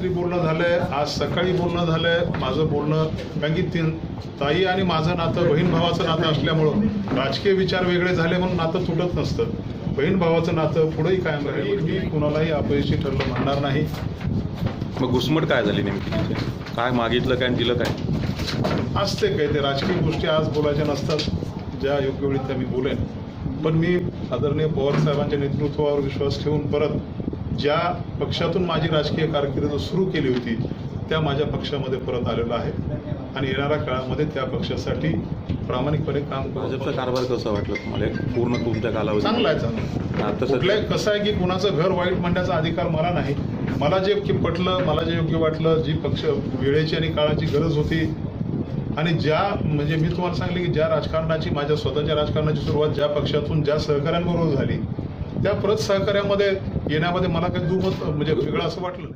रात्री बोलणं झालंय आज सकाळी बोलणं झालंय माझं बोलणं कारण की तीन ताई आणि माझं नातं बहीण भावाचं नातं असल्यामुळं राजकीय विचार वेगळे झाले म्हणून नातं तुटत नसतं. बहीण भावाचं नातं पुढेही कायम राहील मी कुणालाही अपयशी ठरलं म्हणणार नाही. मग घुसमट काय झाली नेमकी तिथे? काय मागितलं काय आणि दिलं काय? असते काही ते राजकीय गोष्टी आज बोलायच्या नसतात ज्या योग्य वेळी त्या मी बोलेन. पण मी आदरणीय पवार साहेबांच्या नेतृत्वावर विश्वास ठेवून परत ज्या पक्षातून माझी राजकीय कारकीर्द सुरू केली होती त्या माझ्या पक्षामध्ये परत आलेलो आहे. आणि येणाऱ्या काळामध्ये त्या पक्षासाठी प्रामाणिकपणे काम भाजपचा कारभार कसा वाटलं तुम्हाला? पूर्ण तुमच्या कालावधी चांगला आहे चांगला सध्या कसं आहे की कुणाचं घर वाईट म्हणण्याचा अधिकार मला नाही. मला जे की पटलं मला जे योग्य वाटलं जी पक्ष वेळेची आणि काळाची गरज होती. आणि ज्या म्हणजे मी तुम्हाला सांगले की ज्या राजकारणाची माझ्या स्वतःच्या राजकारणाची सुरुवात ज्या पक्षातून ज्या सहकाऱ्यांबरोबर झाली त्या परत सहकार्यामध्ये येण्यामध्ये मला काही दुमत म्हणजे वेगळं असं वाटलं.